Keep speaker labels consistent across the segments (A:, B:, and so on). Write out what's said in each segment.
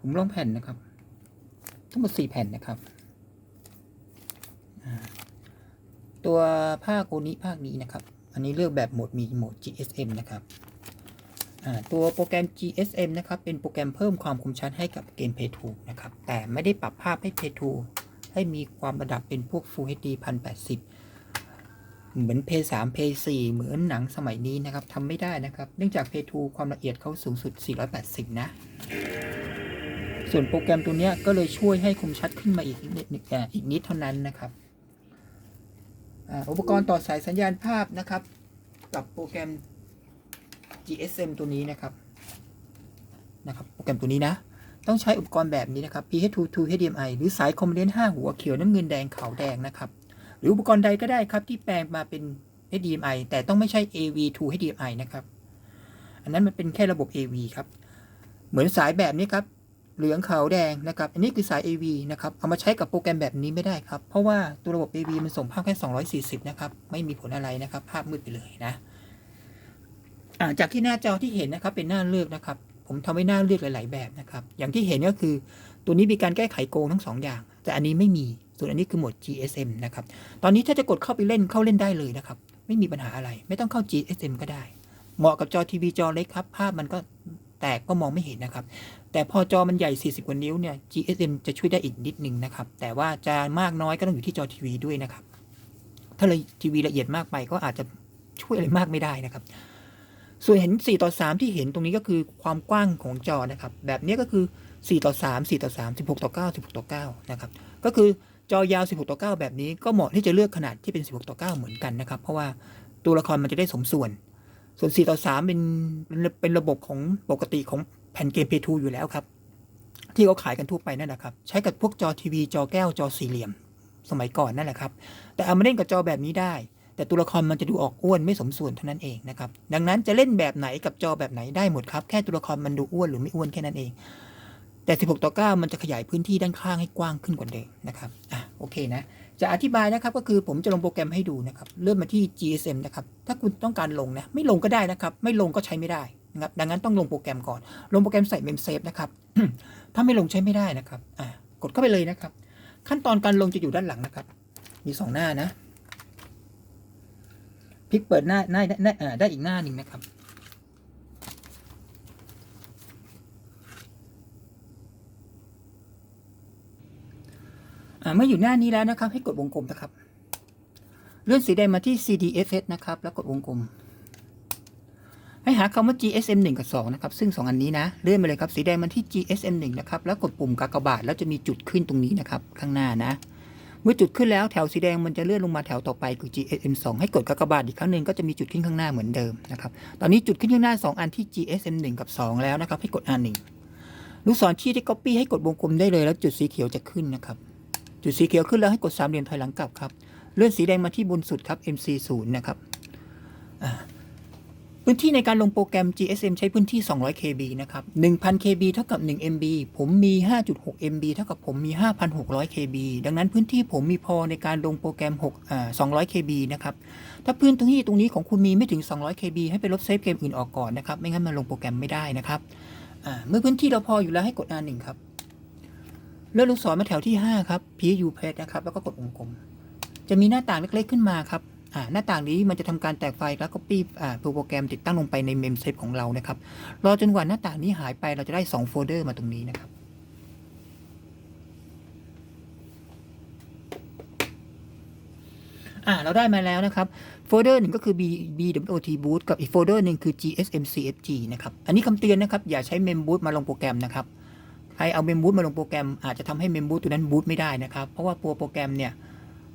A: ผมลองแผ่นนะครับ ทั้งหมดสี่แผ่นนะครับ ตัวภาคโอนี้ภาคนี้นะครับ อันนี้เลือกแบบโหมดมีโหมด GSM นะครับตัวโปรแกรม GSM นะครับ เป็นโปรแกรมเพิ่มความคมชัดให้กับเกม Play 2นะครับ แต่ไม่ได้ปรับภาพให้ Play 2ให้มีความระดับเป็นพวก Full HD 1080 เหมือน Play 3 Play 4เหมือนหนังสมัยนี้นะครับทำไม่ได้นะครับ เนื่องจาก Play 2ความละเอียดเขาสูงสุด 480 นะ ส่วนโปรแกรมตัวนี้ก็เลยช่วยให้คมชัดขึ้นมาอีกนิดอีกนิดเท่านั้นนะครับอุปกรณ์ต่อสายสัญญาณภาพนะครับ กับโปรแกรม GSM ตัวนี้นะครับนะครับ โปรแกรมตัวนี้นะ ต้องใช้อุปกรณ์แบบนี้นะครับ PH2 to HDMI หรือสายคอมเมนต์5หัวเขียวน้ำเงินแดงขาวแดงนะครับ หรืออุปกรณ์ใดก็ได้ครับที่แปลงมาเป็น HDMI แต่ต้องไม่ใช่ AV to HDMI นะครับ อันนั้นมันเป็นแค่ระบบ AV ครับ เหมือนสายแบบนี้ครับ เหลืองขาวแดงนะครับ อันนี้คือสาย AV นะครับ เอามาใช้กับโปรแกรมแบบนี้ไม่ได้ครับ เพราะว่าตัวระบบ AV มันส่งภาพแค่ 240 นะครับ ไม่มีผลอะไรนะครับ ภาพมืดไปเลยนะาจากที่หน้าจอที่เห็นนะครับเป็นหน้าเลือกนะครับ ผมทำให้หน้าเลือกหลาย ๆ แบบนะครับ อย่างที่เห็นก็คือตัวนี้มีการแก้ไขโกงทั้งสองอย่าง แต่อันนี้ไม่มี ส่วนอันนี้คือหมด GSM นะครับ ตอนนี้ถ้าจะกดเข้าไปเล่นเข้าเล่นได้เลยนะครับ ไม่มีปัญหาอะไร ไม่ต้องเข้า GSM ก็ได้ เหมาะกับจอทีวีจอเล็กครับ ภาพมันก็แตกก็มองไม่เห็นนะครับ แต่พอจอมันใหญ่ 40 กว่านิ้วเนี่ย GSM จะช่วยได้อีกนิดนึงนะครับ แต่ว่าจะมากน้อยก็ต้องอยู่ที่จอทีวีด้วยนะครับ ถ้าเลยทีวีละเอียดมากไปก็อาจจะช่วยอะไรมากไม่ได้นะครับ ส่วนเห็น 4 ต่อ 3 ที่เห็นตรงนี้ก็คือความกว้างของจอนะครับ แบบนี้ก็คือ 4 ต่อ 3 4 ต่อ 3 16 ต่อ 9 16 ต่อ 9 นะครับ ก็คือจอยาว 16 ต่อ 9 แบบนี้ก็เหมาะที่จะเลือกขนาดที่เป็น 16 ต่อ 9 เหมือนกันนะครับ เพราะว่าตัวละครมันจะได้สมส่วน ส่วน 4 ต่อ 3 เป็นเป็นเป็นระบบของปกติของ แผ่นเกม Play 2อยู่แล้วครับ ที่เขาขายกันทั่วไปนั่นแหละครับ ใช้กับพวกจอทีวีจอแก้วจอสี่เหลี่ยม สมัยก่อนนั่นแหละครับ แต่เอามาเล่นกับจอแบบนี้ได้ แต่ตัวละครมันจะดูออกอ้วนไม่สมส่วนเท่านั้นเองนะครับ ดังนั้นจะเล่นแบบไหนกับจอแบบไหนได้หมดครับ แค่ตัวละครมันดูอ้วนหรือไม่อ้วนแค่นั้นเอง แต่ 16 ต่อ 9 มันจะขยายพื้นที่ด้านข้างให้กว้างขึ้นกว่าเดิมนะครับอะโอเคนะจะอธิบายนะครับก็คือผมจะลงโปรแกรมให้ดูนะครับ เลื่อนมาที่ GSM นะครับ ถ้าคุณต้องการลงนะ ไม่ลงก็ได้นะครับ ไม่ลงก็ใช้ไม่ได้ นะครับดังนั้นต้องลงโปรแกรมก่อน ลงโปรแกรมใส่ mem save นะครับ ถ้าไม่ลงใช้ไม่ได้นะครับอะกดเข้าไปเลยนะครับ ขั้นตอนการลงจะอยู่ด้านหลังนะครับ มีสองหน้านะพลิกเปิดหน้าหน้าได้ได้อีกหน้าหนึ่งนะครับเมื่ออยู่หน้านี้แล้วนะครับ ให้กดวงกลมนะครับ เลื่อนสีแดงมาที่ CDFS นะครับ แล้วกดวงกลม ให้หาคำว่า GSM 1 กับ 2 นะครับ ซึ่ง 2 อันนี้นะ เลื่อนไปเลยครับ สีแดงมาที่ GSM 1 นะครับ แล้วกดปุ่มกากบาท แล้วจะมีจุดขึ้นตรงนี้นะครับ ข้างหน้านะ เมื่อจุดขึ้นแล้วแถวสีแดงมันจะเลื่อนลงมาแถวต่อไปคือ GSM 2 ให้กดกากบาทอีกครั้งหนึ่งก็จะมีจุดขึ้นข้างหน้าเหมือนเดิมนะครับ ตอนนี้จุดขึ้นข้างหน้า 2 อันที่ GSM 1 กับ 2 แล้วนะครับ ให้กด R1 ลูกศรชี้ที่ copy ให้กดวงกลมได้เลย แล้วจุดสีเขียวจะขึ้นนะครับ จุดสีเขียวขึ้นแล้วให้กดสามเหลี่ยมถอยหลังกลับครับ เลื่อนสีแดงมาที่บนสุดครับ MC0 นะครับอ่า พื้นที่ในการลงโปรแกรม GSM ใช้พื้นที่ 200 KB นะครับ 1,000 KB เท่ากับ 1 MB ผมมี 5.6 MB เท่ากับผมมี 5,600 KB ดังนั้นพื้นที่ผมมีพอในการลงโปรแกรม6อ่า200 KB นะครับ ถ้าพื้นที่ตรงนี้ของคุณมีไม่ถึง 200 KB ให้ไปลบเซฟเกมอื่นออกก่อนนะครับ ไม่งั้นมันลงโปรแกรมไม่ได้นะครับอ่าเมื่อพื้นที่เราพออยู่แล้วให้กด R1 ครับ เลื่อนลูกศรมาแถวที่ 5 ครับ PU Page นะครับ แล้วก็กดวงกลม จะมีหน้าต่างเล็กๆขึ้นมาครับ หน้าต่างนี้มันจะทำการแตกไฟล์แล้ว copy อ่าตัวโปรแกรมติดตั้งลงไปใน mem save ของเรานะครับ รอจนกว่าหน้าต่างนี้หายไปเราจะได้ 2 โฟลเดอร์มาตรงนี้นะครับอ่าเราได้มาแล้วนะครับโฟลเดอร์หนึ่งก็คือ B BWT boot กับอีกโฟลเดอร์หนึ่งคือ GSM CFG นะครับ อันนี้คำเตือนนะครับอย่าใช้ mem boot มาลงโปรแกรมนะครับ ใครเอาเมมบูตมาลงโปรแกรมอาจจะทำให้เมมบูตตัวนั้นบูตไม่ได้นะครับ เพราะว่าตัวโปรแกรมเนี่ย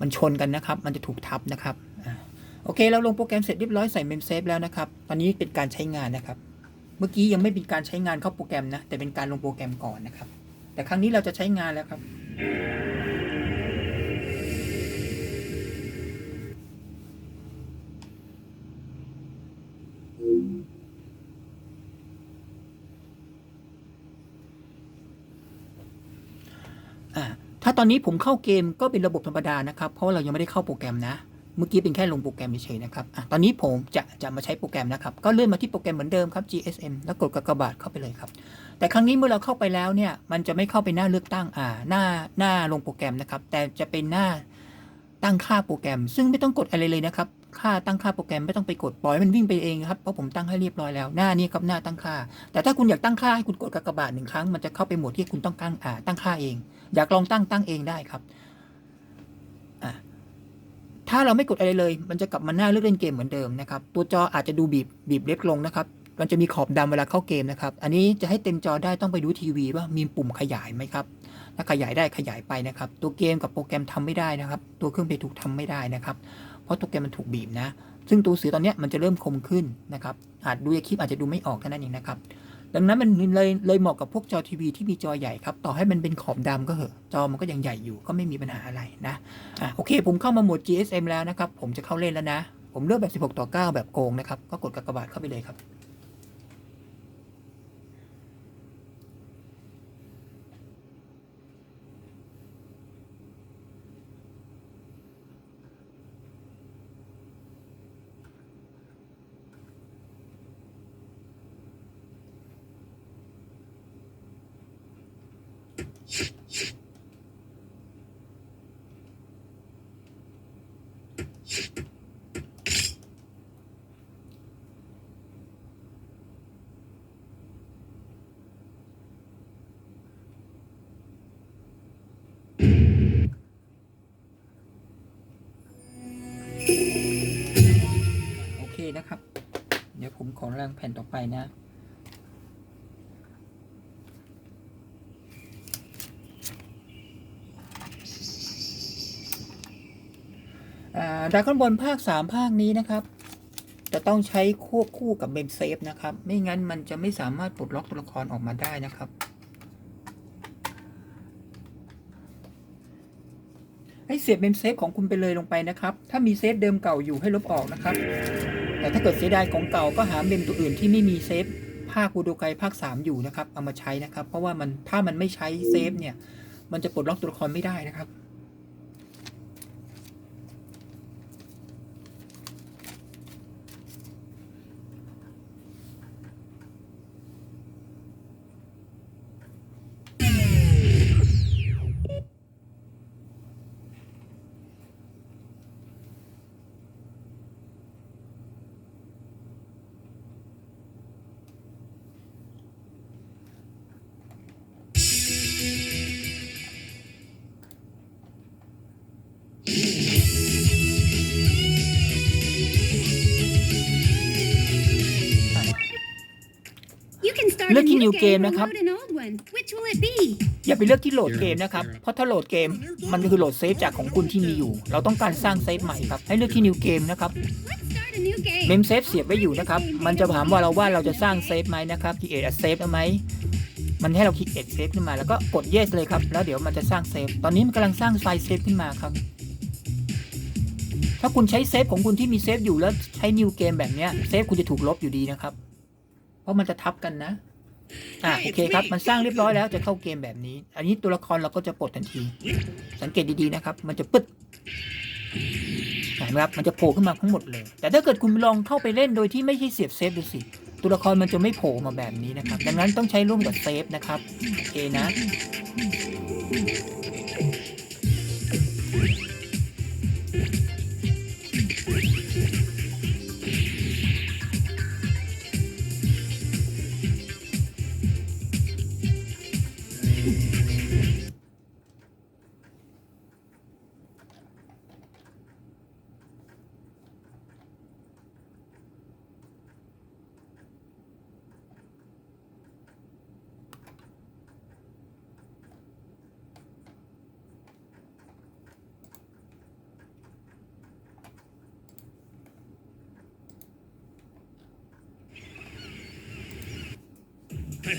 A: มันชนกันนะครับ มันจะถูกทับนะครับ โอเค เราลงโปรแกรมเสร็จเรียบร้อยใส่เมมเซฟแล้วนะครับ ตอนนี้เป็นการใช้งานนะครับ เมื่อกี้ยังไม่เป็นการใช้งานเข้าโปรแกรมนะ แต่เป็นการลงโปรแกรมก่อนนะครับ แต่ครั้งนี้เราจะใช้งานแล้วครับอ่าถ้าตอนนี้ผมเข้าเกมก็เป็นระบบธรรมดานะครับ เพราะาเรายังไม่ได้เข้าโปรแกรมนะ เมื่อกี้เป็นแค่ลงโปรแกรมเฉยๆนะครับอตอนนี้ผมจะจะมาใช้โปรแกรมนะครับ ก็เลื่อนมาที่โปรแกรมเหมือนเดิมครับ GSM แล้วกดกากบาทเข้าไปเลยครับ แต่ครั้งนี้เมื่อเราเข้าไปแล้วเนี่ย มันจะไม่เข้าไปหน้าเลือกตั้ง อ่า หน้าหน้าลงโปรแกรมนะครับ แต่จะเป็นหน้าตั้งค่าโปรแกรม ซึ่งไม่ต้องกดอะไรเลยนะครับ ค่าตั้งค่าโปรแกรมไม่ต้องไปกดปล่อยมันวิ่งไปเองครับ เพราะผมตั้งให้เรียบร้อยแล้ว หน้านี้ครับหน้าตั้งค่า แต่ถ้าคุณอยากตั้งค่าให้คุณกดกากบาทหนึ่งครั้ง มันจะเข้าไปหมดที่คุณต้องตั้งอ่าตั้งค่าเอง อยากลองตั้งตั้งเองได้ครับ ถ้าเราไม่กดอะไรเลย มันจะกลับมาหน้าเลือกเล่นเกมเหมือนเดิมนะครับ ตัวจออาจจะดูบีบบีบเล็กลงนะครับ มันจะมีขอบดำเวลาเข้าเกมนะครับ อันนี้จะให้เต็มจอได้ต้องไปดูทีวีว่ามีปุ่มขยายไหมครับ ถ้าขยายได้ขยายไปนะครับ ตัวเกมกับโปรแกรมทำไม่ได้นะครับ ตัวเครื่องเพย์ถูกทำไม่ได้นะครับ เพราะตัวเกมมันถูกบีบนะ ซึ่งตัวสื่อตอนนี้มันจะเริ่มคมขึ้นนะครับ อาจดูคลิปอาจจะดูไม่ออกเท่านั้นเองนะครับ ดังนั้นมันเลยเลยเหมาะกับพวกจอทีวีที่มีจอใหญ่ครับ ต่อให้มันเป็นขอบดำก็เหอะ จอมันก็ยังใหญ่อยู่ก็ไม่มีปัญหาอะไรนะอะโอเค ผมเข้ามาโหมด GSM แล้วนะครับ ผมจะเข้าเล่นแล้วนะ ผมเลือกแบบ 16 ต่อ 9 แบบโกงนะครับ ก็กดกากบาทเข้าไปเลยครับ โอเคนะครับ เดี๋ ยวผมขอแรงแผ่นต่อไปนะ ดาร์คอนบอลภาค 3 ภาคนี้นะครับ จะต้องใช้ควบคู่กับเมมเซฟนะครับ ไม่งั้นมันจะไม่สามารถปลดล็อกตัวละครออกมาได้นะครับให้เสียบเมมเซฟของคุณไปเลยลงไปนะครับ ถ้ามีเซฟเดิมเก่าอยู่ให้ลบออกนะครับ แต่ถ้าเกิดเสียดายของเก่าก็หาเมมตัวอื่นที่ไม่มีเซฟภาคบูดูไกภาค 3 อยู่นะครับ เอามาใช้นะครับ เพราะว่ามันถ้ามันไม่ใช้เซฟเนี่ย มันจะปลดล็อกตัวละครไม่ได้นะครับ
B: new
A: new
B: game,
A: game
B: or
A: นะครับ
B: load an old one. Which will it be?
A: อย่าไปเลือกที่โหลดเกมนะครับ เพราะถ้าโหลดเกมมันคือโหลดเซฟจากของคุณที่มีอยู่ เราต้องการสร้างเซฟใหม่ครับ ให้เลือกที่ new game นะครับ
B: Let's start a new game.
A: เมมเซฟเสียบไว้อยู่นะครับ มันจะถามว่าเราว่าเราจะสร้างเซฟไหมนะครับ create a save ไหมมันให้เรา create save ขึ้นมาแล้วก็กด yes เลยครับ แล้วเดี๋ยวมันจะสร้างเซฟ ตอนนี้มันกำลังสร้างไฟล์เซฟขึ้นมาครับ ถ้าคุณใช้เซฟของคุณที่มีเซฟอยู่แล้วใช้ new game แบบเนี้ยเซฟคุณจะถูกลบอยู่ดีนะครับ เพราะมันจะทับกันนะ อ่าโอเคครับ มันสร้างเรียบร้อยแล้วจะเข้าเกมแบบนี้ อันนี้ตัวละครเราก็จะปลดทันที สังเกตดีๆนะครับ มันจะปึ๊ดเห็นไหมครับ มันจะโผล่ขึ้นมาทั้งหมดเลย แต่ถ้าเกิดคุณลองเข้าไปเล่นโดยที่ไม่ใช่เสียบเซฟดูสิ ตัวละครมันจะไม่โผล่มาแบบนี้นะครับ ดังนั้นต้องใช้ร่วมกับเซฟนะครับ โอเคนะ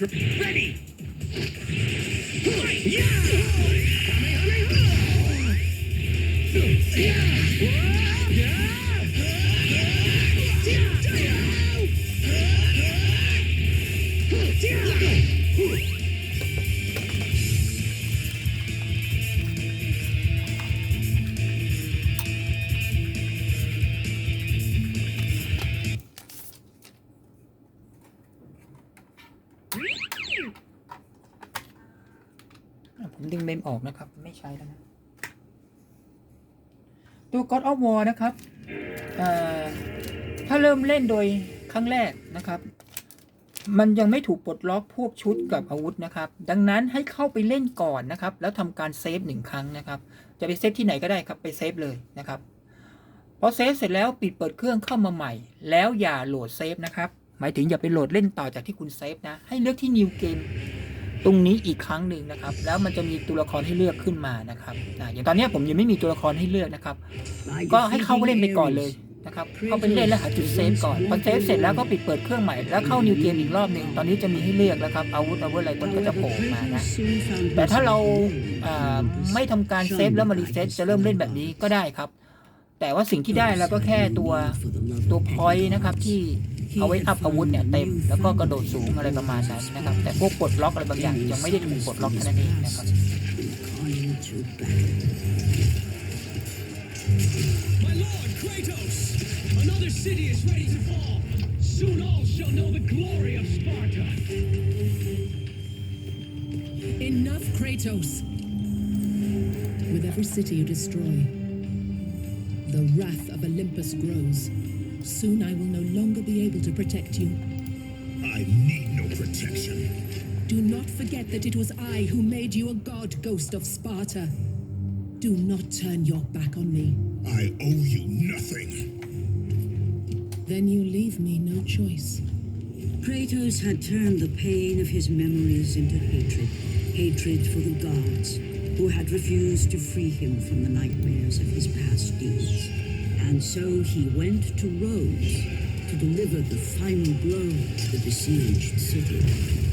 C: Ready!
A: Yeah! Yeah! มเมมออกนะครับ ไม่ใช้แล้วนะตัว God of War นะครับถ้าเริ่มเล่นโดยครั้งแรกนะครับ มันยังไม่ถูกปลดล็อกพวกชุดกับอาวุธนะครับ ดังนั้นให้เข้าไปเล่นก่อนนะครับ แล้วทำการเซฟหนึ่งครั้งนะครับ จะไปเซฟที่ไหนก็ได้ครับ ไปเซฟเลยนะครับพอเซฟเสร็จแล้วปิดเปิดเครื่องเข้ามาใหม่ แล้วอย่าโหลดเซฟนะครับ หมายถึงอย่าไปโหลดเล่นต่อจากที่คุณเซฟนะ ให้เลือกที่ New Game ตรงนี้อีกครั้งหนึ่งนะครับ แล้วมันจะมีตัวละครให้เลือกขึ้นมานะครับอ่าอย่างตอนเนี้ยผมยังไม่มีตัวละครให้เลือกนะครับ ก็ให้เข้าไปเล่นไปก่อนเลยนะครับเข้าไปเล่นแล้วหาจุดเซฟก่อนพอเซฟเสร็จแล้วก็ปิดเปิดเครื่องใหม่แล้วเข้านิวเกมอีกรอบหนึ่งตอนนี้จะมีให้เลือกแล้วครับอาวุธอาวุธอะไรมันก็จะโผล่มานะแต่ถ้าเราอ่าไม่ทำการเซฟแล้วมารีเซ็ตจะเริ่มเล่นแบบนี้ก็ได้ครับ แต่ว่าสิ่งที่ได้เราก็แค่ตัวตัวพอยต์นะครับที่ เอาไว้อัพอาวุธเนี่ยเต็ม แล้วก็กระโดดสูงอะไรประมาณนั้นนะครับ แต่พวกปลดล็อกอะไรบางอย่างยังไม่ได้ถูกปลดล็อกนั่นเองนะครับ
C: the
D: wrath of Olympus grows. Soon I will no longer be able to protect you.
C: I need no protection.
D: Do not forget that it was I who made you a god, Ghost of Sparta. Do not turn your back on me.
C: I owe you nothing.
D: Then you leave me no choice.
E: Kratos had turned the pain of his memories into hatred. Hatred for the gods, who had refused to free him from the nightmares of his past deeds. And so he went to Rhodes to deliver the final blow to the besieged city.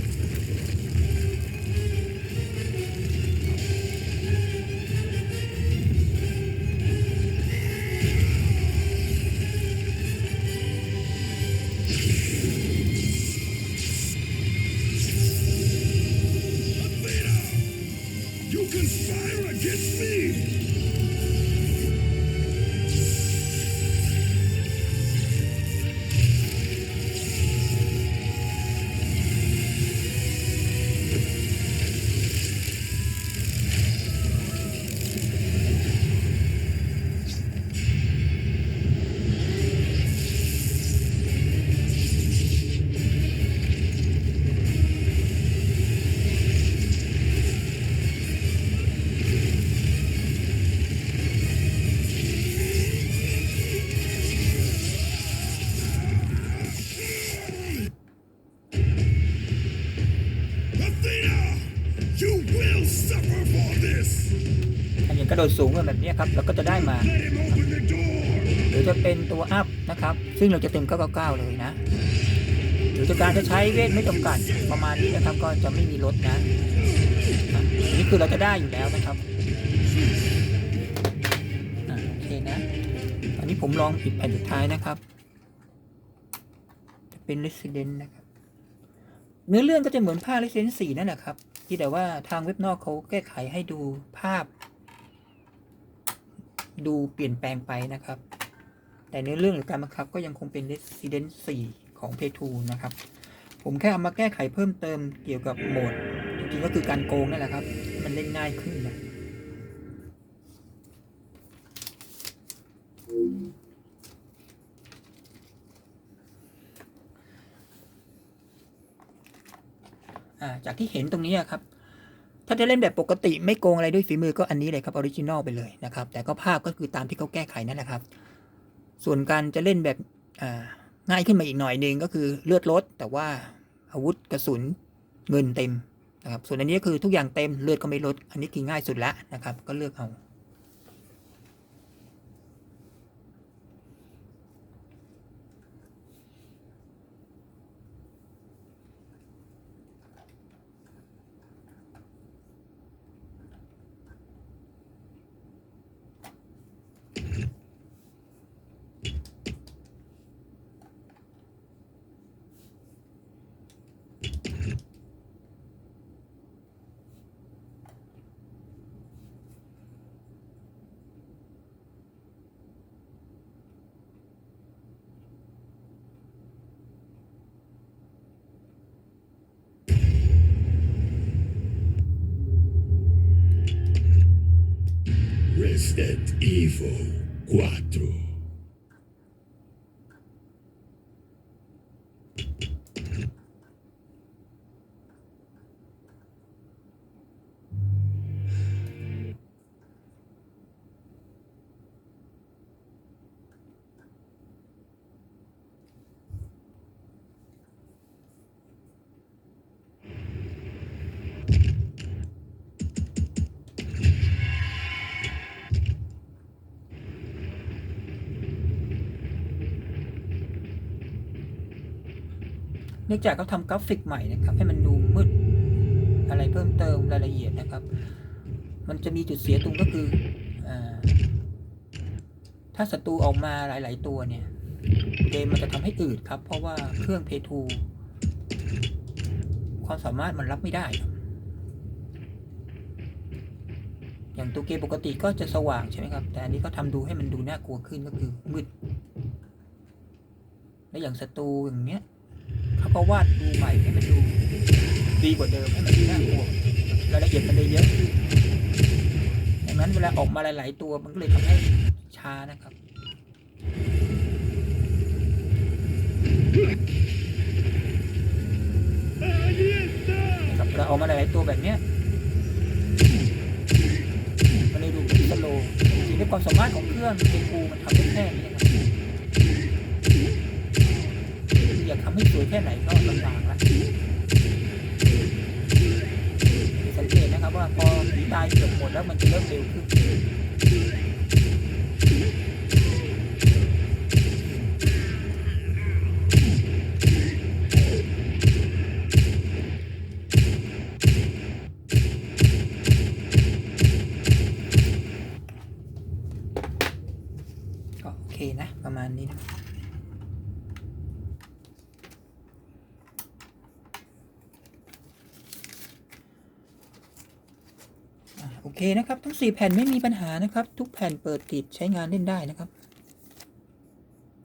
A: กระโดดสูงแบบนี้ครับเราก็จะได้มา หรือจะเป็นตัวอัพนะครับ ซึ่งเราจะเต็ม 999 เลยนะหรือจะการจะใช้เวทไม่จำกัดประมาณนี้นะครับ ก็จะไม่มีลดนะนนี้คือเราจะได้อยู่แล้วนะครับโอเคนะอันนี้ผมลองปิดแผ่นสุดท้ายนะครับจะเป็น Resident นะครับเนื้อเรื่องก็จะเหมือนภาค Resident 4 นั่นแหละครับที่แต่ว่าทางเว็บนอกเขาแก้ไขให้ดูภาพ ดูเปลี่ยนแปลงไปนะครับ แต่เนื้อเรื่องหรือการบังคับก็ยังคงเป็น Resident 4 ของ p a y 2นะครับ ผมแค่เอามาแก้ไขเพิ่มเติมเกี่ยวกับโหมด จริงๆก็คือการโกงนั่นแหละครับ มันเล่นง่ายขึ้นนะจากที่เห็นตรงนี้ครับ ถ้าจะเล่นแบบปกติไม่โกงอะไรด้วยฝีมือก็อันนี้เลยครับออริจินอลไปเลยนะครับ แต่ก็ภาพก็คือตามที่เขาแก้ไขนั่นแหละครับ ส่วนการจะเล่นแบบง่ายขึ้นมาอีกหน่อยหนึ่งก็คือเลือดลด แต่ว่าอาวุธกระสุนเงินเต็มนะครับส่วนอันนี้ก็คือทุกอย่างเต็มเลือดก็ไม่ลด อันนี้คือง่ายสุดละนะครับ ก็เลือกเอา
F: Resident Evil 4.
A: เนื่องจากเขาทำกราฟิกใหม่นะครับ ให้มันดูมืด อะไรเพิ่มเติมรายละเอียดนะครับ มันจะมีจุดเสียตรงก็คืออถ้าศัตรูออกมาหลาย ๆ ตัวเนี่ยเกมมันจะทำให้อืดครับ เพราะว่าเครื่อง p 2ความสามารถมันรับไม่ได้ อย่างตัวเกมปกติก็จะสว่างใช่ไหมครับ แต่อันนี้ก็ทำดูให้มันดูน่ากลัวขึ้นก็คือมืด และอย่างศัตรูอย่างเนี้ย เขาก็วาดดูใหม่ให้มันดูดีกว่าเดิมให้มันดูน่ากลัวรายละเอียดมันเลยเยอะดังนั้นเวลาออกมาหลาย ๆ ตัวมันก็เลยทำให้ช้านะครับนะครับเวลาออกมาหลาย ๆ ตัวแบบเนี้ยมันเลยดูสโลว์จริงๆด้วยความสามารถของเครื่องเอกูมันทำได้แค่นี้นะครับ อยากทำให้สวยแค่ไหนก็ลำบากละสังเกตนะครับว่าพอผีตายเกือบหมดแล้วมันจะเริ่มเร็วขึ้น ก็โอเคนะ ประมาณนี้นะ อะโอเค นะครับ ทั้ง 4 แผ่นไม่มีปัญหานะครับ ทุกแผ่นเปิดติดใช้งานเล่นได้นะครับ